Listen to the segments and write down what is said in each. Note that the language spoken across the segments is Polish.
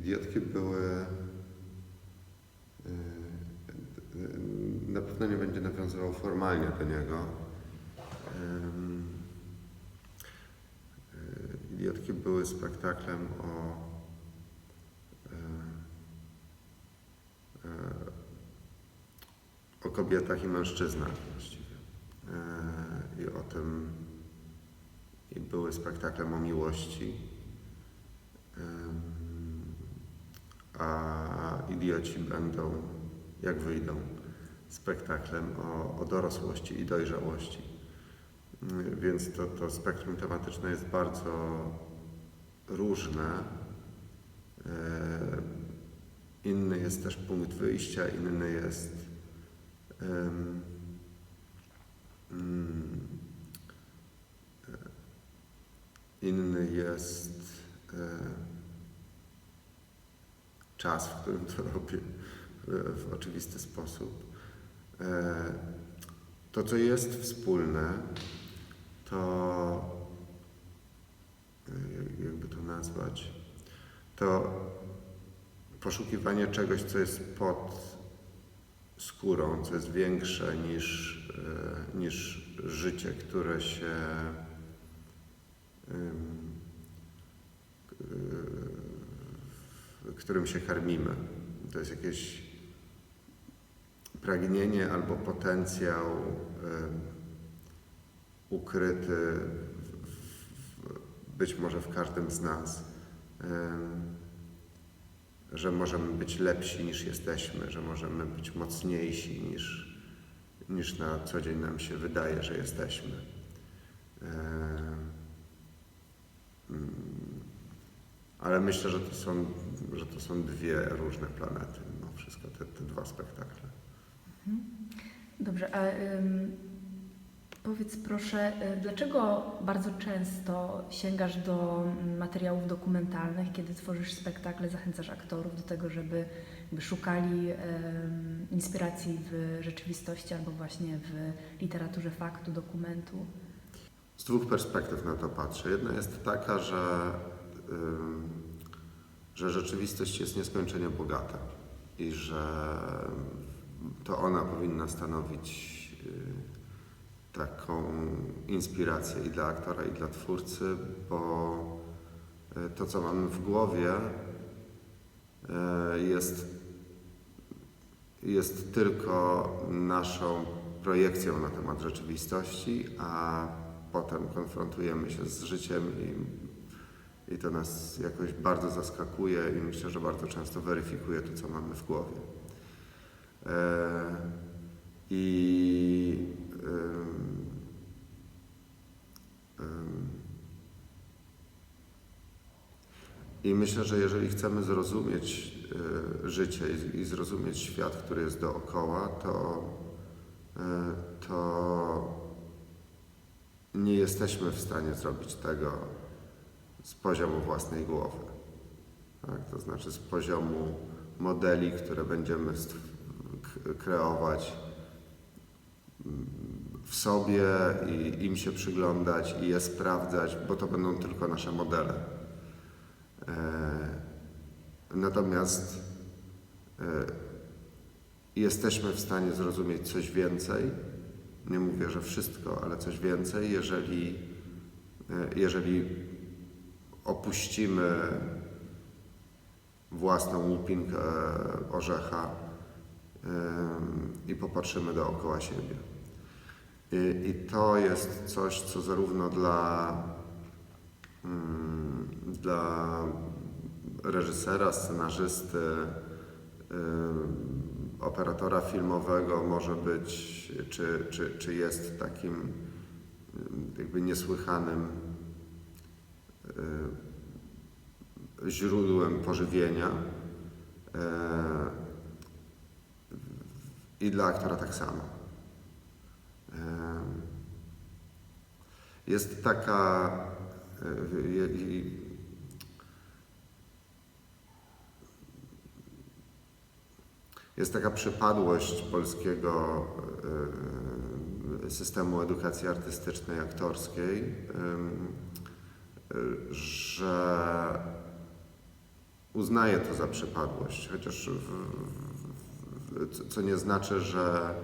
Idiotki były. y, Na pewno nie będzie nawiązywał formalnie do niego. Ym, y, Idiotki były spektaklem o. o kobietach i mężczyznach właściwie. I o tym. I były spektaklem o miłości. Ym, A idioci będą, jak wyjdą, spektaklem o, o dorosłości i dojrzałości. Więc to, to spektrum tematyczne jest bardzo różne. Yy, Inny jest też punkt wyjścia, inny jest. mm, Inny jest e, czas, w którym to robię w, w oczywisty sposób. E, To, co jest wspólne, to e, jak- jakby to nazwać, to poszukiwanie czegoś, co jest pod skórą, co jest większe niż, e, niż życie, które się którym się karmimy. To jest jakieś pragnienie albo potencjał ukryty być może w każdym z nas, że możemy być lepsi niż jesteśmy, że możemy być mocniejsi niż, niż na co dzień nam się wydaje, że jesteśmy. Ym, Mm, Ale myślę, że to są, że to są dwie różne planety, mimo wszystko, te, te dwa spektakle. Dobrze, a ym, powiedz proszę, y, dlaczego bardzo często sięgasz do mm, materiałów dokumentalnych, kiedy tworzysz spektakle, zachęcasz aktorów do tego, żeby, szukali ym, inspiracji w rzeczywistości albo właśnie w literaturze faktu, dokumentu? Z dwóch perspektyw na to patrzę. Jedna jest taka, że, że rzeczywistość jest nieskończenie bogata i że to ona powinna stanowić y, taką inspirację i dla aktora, i dla twórcy, bo y, to, co mamy w głowie, y, jest, jest tylko naszą projekcją na temat rzeczywistości, a potem konfrontujemy się z życiem i, i to nas jakoś bardzo zaskakuje i myślę, że bardzo często weryfikuje to, co mamy w głowie. E, I i myślę, że jeżeli chcemy zrozumieć y, życie i, zrozumieć świat, który jest dookoła, to, y, to nie jesteśmy w stanie zrobić tego z poziomu własnej głowy. Tak? To znaczy z poziomu modeli, które będziemy kreować mm, w sobie i im się przyglądać i je sprawdzać, bo to będą tylko nasze modele. E, Natomiast e, jesteśmy w stanie zrozumieć coś więcej. Nie mówię, że wszystko, ale coś więcej, jeżeli, e, jeżeli opuścimy własną łupinkę orzecha em, i popatrzymy dookoła siebie. I, to jest coś, co zarówno dla, mm, dla reżysera, scenarzysty, ym, operatora filmowego może być, czy, czy, czy jest takim jakby niesłychanym źródłem pożywienia. E, I dla aktora tak samo. Em, Jest taka. Jest taka przypadłość polskiego systemu edukacji artystycznej, aktorskiej, że uznaję to za przypadłość, chociaż w, w, co- nie znaczy, że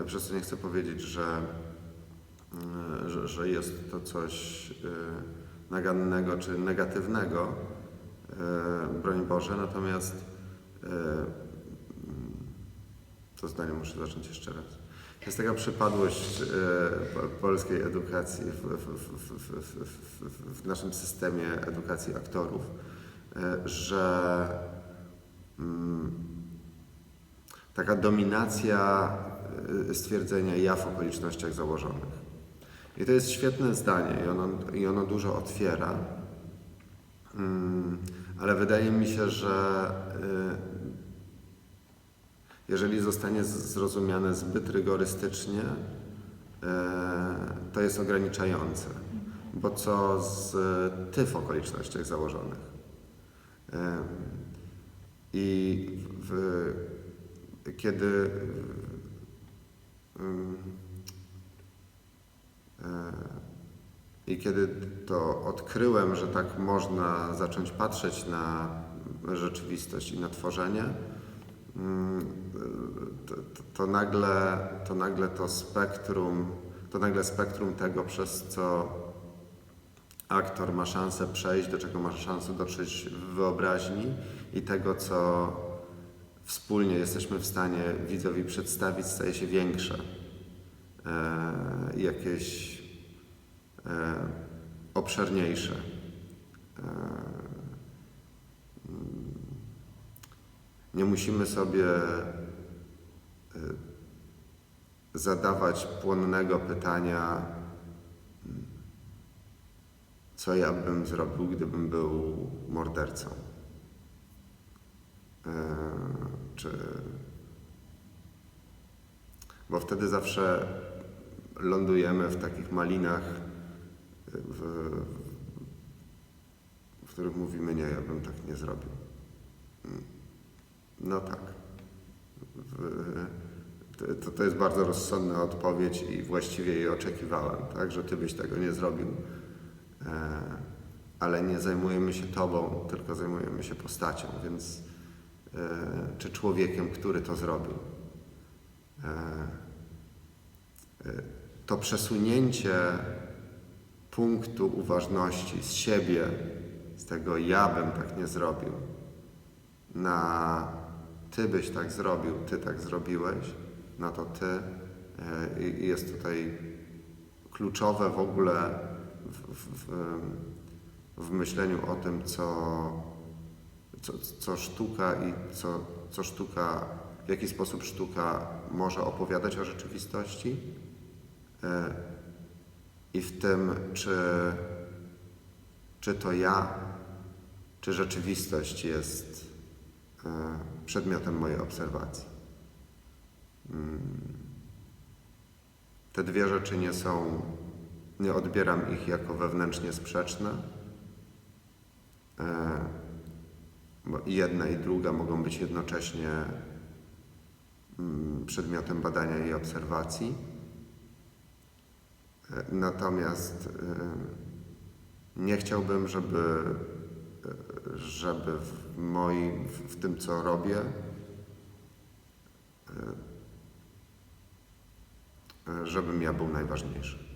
e, przez co nie chcę powiedzieć, że, e, że, że jest to coś e, nagannego czy negatywnego, broń Boże, natomiast to zdanie muszę zacząć jeszcze raz. Jest taka przypadłość e, po- polskiej edukacji w, w, w, w, naszym systemie edukacji aktorów, e, że mm, taka dominacja e, stwierdzenia ja w okolicznościach założonych. I to jest świetne zdanie i ono, i ono dużo otwiera, Mm, ale wydaje mi się, że jeżeli zostanie zrozumiane zbyt rygorystycznie, e, to jest ograniczające. Bo co z ty w okolicznościach założonych? E, I w, kiedy e, i kiedy to odkryłem, że tak można zacząć patrzeć na rzeczywistość i na tworzenie, mm, to, to, to, nagle, to nagle to spektrum, to nagle spektrum tego, przez co aktor ma szansę przejść, do czego ma szansę dotrzeć w wyobraźni i tego, co wspólnie jesteśmy w stanie widzowi przedstawić, staje się większe. E, jakieś e, obszerniejsze. E, mm, nie musimy sobie e, zadawać płonnego pytania, mm, co ja bym zrobił, gdybym był mordercą. E, Czy bo wtedy zawsze lądujemy w takich malinach, w, w których mówimy, nie, ja bym tak nie zrobił. No tak. To, to jest bardzo rozsądna odpowiedź i właściwie jej oczekiwałem, tak, że ty byś tego nie zrobił. E, ale nie zajmujemy się tobą, tylko zajmujemy się postacią, więc e, czy człowiekiem, który to zrobił. E, to przesunięcie punktu uważności z siebie, z tego ja bym tak nie zrobił, na ty byś tak zrobił, ty tak zrobiłeś, no to ty. E, jest tutaj kluczowe w ogóle w, w, w, w myśleniu o tym, co, co, co sztuka i co, co sztuka, w jaki sposób sztuka może opowiadać o rzeczywistości. E, i w tym, czy, czy to ja, czy rzeczywistość jest e, przedmiotem mojej obserwacji. Mm. Te dwie rzeczy nie są, nie odbieram ich jako wewnętrznie sprzeczne. E, bo jedna i druga mogą być jednocześnie mm, przedmiotem badania i obserwacji. E, Natomiast e, nie chciałbym, żeby, żeby w moim, w, w tym co robię, e, e, żebym ja był najważniejszy.